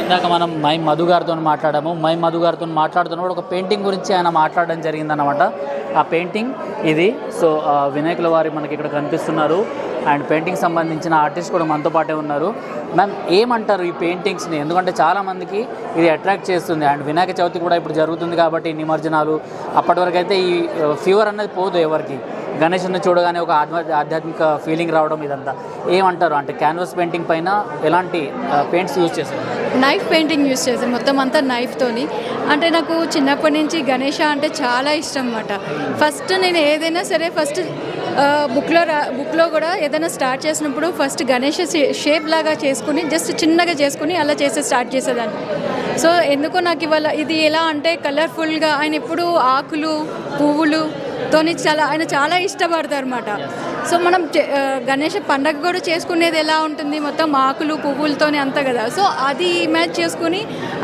ఇందాక మనం మై మధు గారితో మాట్లాడాము. మై మధు గారితో మాట్లాడుతున్నప్పుడు ఒక పెయింటింగ్ గురించి ఆయన మాట్లాడడం జరిగిందనమాట ఆ పెయింటింగ్ ఇది. సో ఆ, వినాయకుల వారి మనకి ఇక్కడ కనిపిస్తున్నారు. అండ్ పెయింటింగ్ సంబంధించిన ఆర్టిస్ట్ కూడా మనతో పాటే ఉన్నారు. మ్యామ్ ఏమంటారు ఈ పెయింటింగ్స్ని ఎందుకంటే చాలామందికి ఇది అట్రాక్ట్ చేస్తుంది. అండ్ వినాయక చవితి కూడా ఇప్పుడు జరుగుతుంది కాబట్టి నిమజ్జనాలు అప్పటి వరకు అయితే ఈ ఫీవర్ అనేది పోదు ఎవరికి. గణేష్ని చూడగానే ఒక ఆధ్మ ఆధ్యాత్మిక ఫీలింగ్ రావడం ఇదంతా. ఏమంటారు? అంటే క్యాన్వాస్ పెయింటింగ్ పైన ఎలాంటి పెయింట్స్ యూజ్ చేశారు? నైఫ్ పెయింటింగ్ యూస్ చేశాను మొత్తం అంతా నైఫ్తోని అంటే నాకు చిన్నప్పటి నుంచి గణేష అంటే చాలా ఇష్టం అన్నమాట. ఫస్ట్ నేను ఏదైనా సరే ఫస్ట్ బుక్లో రా బుక్లో కూడా ఏదైనా స్టార్ట్ చేసినప్పుడు ఫస్ట్ గణేష్ షేప్ లాగా చేసుకుని జస్ట్ చిన్నగా చేసుకుని అలా చేసే స్టార్ట్ చేసేదాన్ని. సో ఎందుకో నాకు ఇవాళ ఇది ఎలా అంటే కలర్ఫుల్గా ఆయన ఎప్పుడు ఆకులు పువ్వులు తోని చాలా ఆయన చాలా ఇష్టపడతారు అనమాట సో మనం గణేష పండగ కూడా చేసుకునేది ఎలా ఉంటుంది? మొత్తం ఆకులు పువ్వులతోనే అంత కదా. సో అది ఇమాజ్ చేసుకుని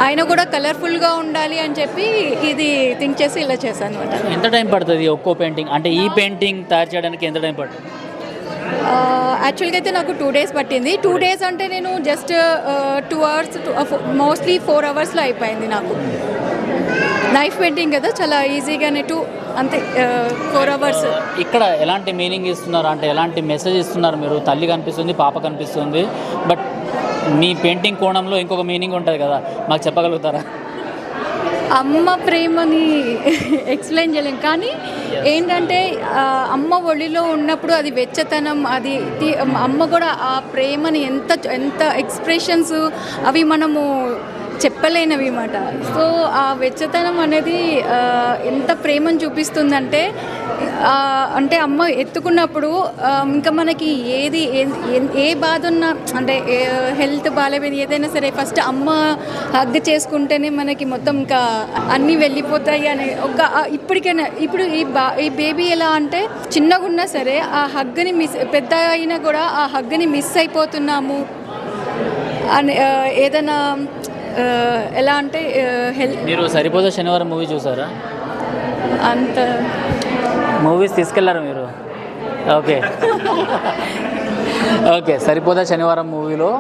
ఆయన కూడా కలర్ఫుల్గా ఉండాలి అని చెప్పి ఇది థింక్ చేసి ఇలా చేశాను అనమాట ఎంత టైం పడుతుంది ఒక్కో పెయింటింగ్? అంటే ఈ పెయింటింగ్ తయారు చేయడానికి ఎంత టైం పడుతుంది? యాక్చువల్గా అయితే నాకు టూ డేస్ పట్టింది. టూ డేస్ అంటే నేను just two hours mostly four అవర్స్లో అయిపోయింది నాకు. నైఫ్ పెయింటింగ్ కదా చాలా ఈజీగానే టూ అంతే ఫోర్ అవర్స్ ఇక్కడ ఎలాంటి మీనింగ్ ఇస్తున్నారు? అంటే ఎలాంటి మెసేజ్ ఇస్తున్నారు మీరు? తల్లి కనిపిస్తుంది పాప కనిపిస్తుంది. బట్ మీ పెయింటింగ్ కోణంలో ఇంకొక మీనింగ్ ఉంటుంది కదా. మాకు చెప్పగలుగుతారా? అమ్మ ప్రేమని ఎక్స్ప్లెయిన్ చేయలేం. కానీ ఏంటంటే అమ్మ ఒడిలో ఉన్నప్పుడు అది వెచ్చతనం అది అమ్మ కూడా ఆ ప్రేమని ఎంత ఎంత ఎక్స్ప్రెషన్స్ అవి మనము చెప్పలేనవి అన్నమాట. సో ఆ వెచ్చతనం అనేది ఎంత ప్రేమను చూపిస్తుందంటే అంటే అమ్మ ఎత్తుకున్నప్పుడు ఇంకా మనకి ఏది ఏ- ఏ బాధ ఉన్నా అంటే హెల్త్ బాగాలేదు ఏదైనా సరే ఫస్ట్ అమ్మ హగ్ చేసుకుంటేనే మనకి మొత్తం ఇంకా అన్నీ వెళ్ళిపోతాయి అని ఒక ఇప్పటికైనా ఇప్పుడు ఈ బా ఈ బేబీ ఎలా అంటే చిన్నగా ఉన్నా సరే ఆ హగ్ని మిస్ పెద్ద అయినా కూడా ఆ హగ్ని మిస్ అయిపోతున్నాము. అని ఏదైనా ఎలా అంటే హెల్త్ మీరు సరిపోతే శనివారం మూవీ చూసారా? అంత మూవీస్ తీసుకెళ్ళారు మీరు? ఓకే. ఓకే సరిపోదా శనివారం మూవీలో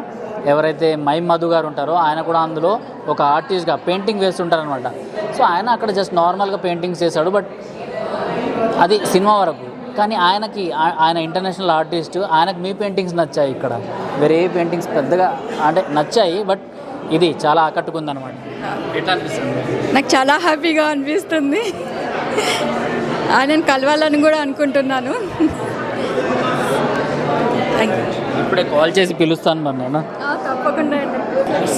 ఎవరైతే మై మధు గారు ఉంటారో ఆయన కూడా అందులో ఒక ఆర్టిస్ట్గా పెయింటింగ్ వేస్తుంటారనమాట సో ఆయన అక్కడ జస్ట్ నార్మల్గా పెయింటింగ్స్ చేశాడు బట్ అది సినిమా వరకు. కానీ ఆయనకి ఆయన ఇంటర్నేషనల్ ఆర్టిస్ట్ ఆయనకు మీ పెయింటింగ్స్ నచ్చాయి ఇక్కడ. వేరే పెయింటింగ్స్ పెద్దగా అంటే నచ్చాయి బట్ ఇది చాలా ఆకట్టుకుంది అనమాట ఎట్లా అనిపిస్తుంది? నాకు చాలా హ్యాపీగా అనిపిస్తుంది. ఆయనను కలవాలని కూడా అనుకుంటున్నాను. థ్యాంక్ యూ ఇప్పుడే కాల్ చేసి పిలుస్తాను మరి నేను. తప్పకుండా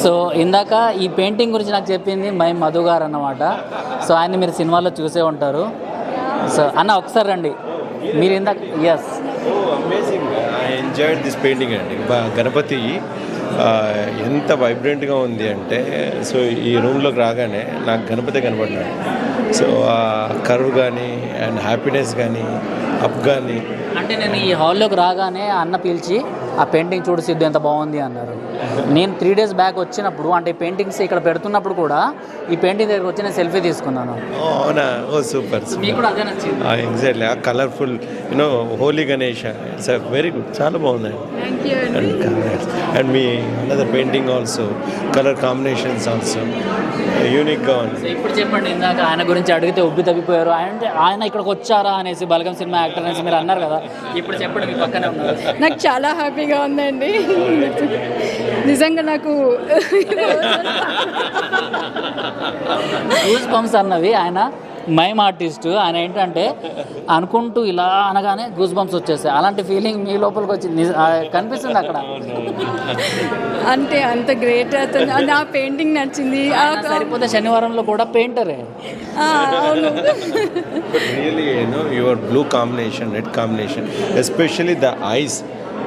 సో ఇందాక ఈ పెయింటింగ్ గురించి నాకు చెప్పింది మై మధు గారు అన్నమాట. సో ఆయన మీరు సినిమాలో చూసే ఉంటారు. సో అన్న ఒకసారి రండి. మీరు ఇందాక yes amazing I enjoyed this painting అండి. బా- గణపతి. ఎంత వైబ్రెంట్గా ఉంది అంటే సో ఈ రూమ్లోకి రాగానే నాకు గణపతి కనపడినాడు సో ఆ కర్వ్ కానీ అండ్ హ్యాపీనెస్ కానీ అప్ కానీ అంటే నేను ఈ హాల్లోకి రాగానే అన్న పిలిచి ఆ పెయింటింగ్ చూడు సిద్ధు ఎంత బాగుంది అన్నారు. నేను త్రీ డేస్ బ్యాక్ వచ్చినప్పుడు అంటే ఈ పెయింటింగ్స్ ఇక్కడ పెడుతున్నప్పుడు కూడా ఈ పెయింటింగ్ దగ్గరకు వచ్చి నేను సెల్ఫీ తీసుకున్నాను. అవునా? ఓ సూపర్ మీకు కూడా అదే నచ్చింది. ఎగ్జాక్ట్లీ ఆ colourful you know Holi Ganesh it's very good చాలా బాగుందండి. థ్యాంక్ యూ అండి and and me another painting also colour combinations also యూనిక్గా ఉంది సో ఇప్పుడు చెప్పండి ఇందాక ఆయన గురించి అడిగితే ఉబ్బి తగ్గిపోయారు ఆయన అంటే ఆయన ఇక్కడికి వచ్చారా అనేసి బలగం సినిమా యాక్టర్ అనేసి మీరు అన్నారు కదా. ఇప్పుడు చెప్పండి మీ పక్కనే ఉన్నారు. నాకు చాలా హ్యాపీగా ఉందండి. నిజంగా నాకు గూస్ బంప్స్ అన్నవి ఆయన. మైమ్ ఆర్టిస్ట్ ఆయన ఏంటంటే అనుకుంటూ ఇలా అనగానే గూస్ బంప్స్ వచ్చేస్తాయి అలాంటి ఫీలింగ్ మీ లోపలికి వచ్చింది. కనిపిస్తుంది అక్కడ. అంటే అంత గ్రేట్ నా పెయింటింగ్ నచ్చింది. సరిపోతే శనివారంలో కూడా పెయింటరే your blue combination, red combination, especially the eyes.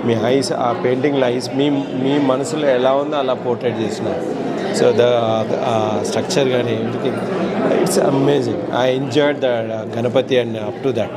మీ ఐస్ ఆ పెయింటింగ్ ఐస్ మీ మీ మనసులో ఎలా ఉందో అలా పోర్ట్రేట్ చేసినారు. సో ద స్ట్రక్చర్ కానీ it's amazing I enjoyed the Ganapati and up to that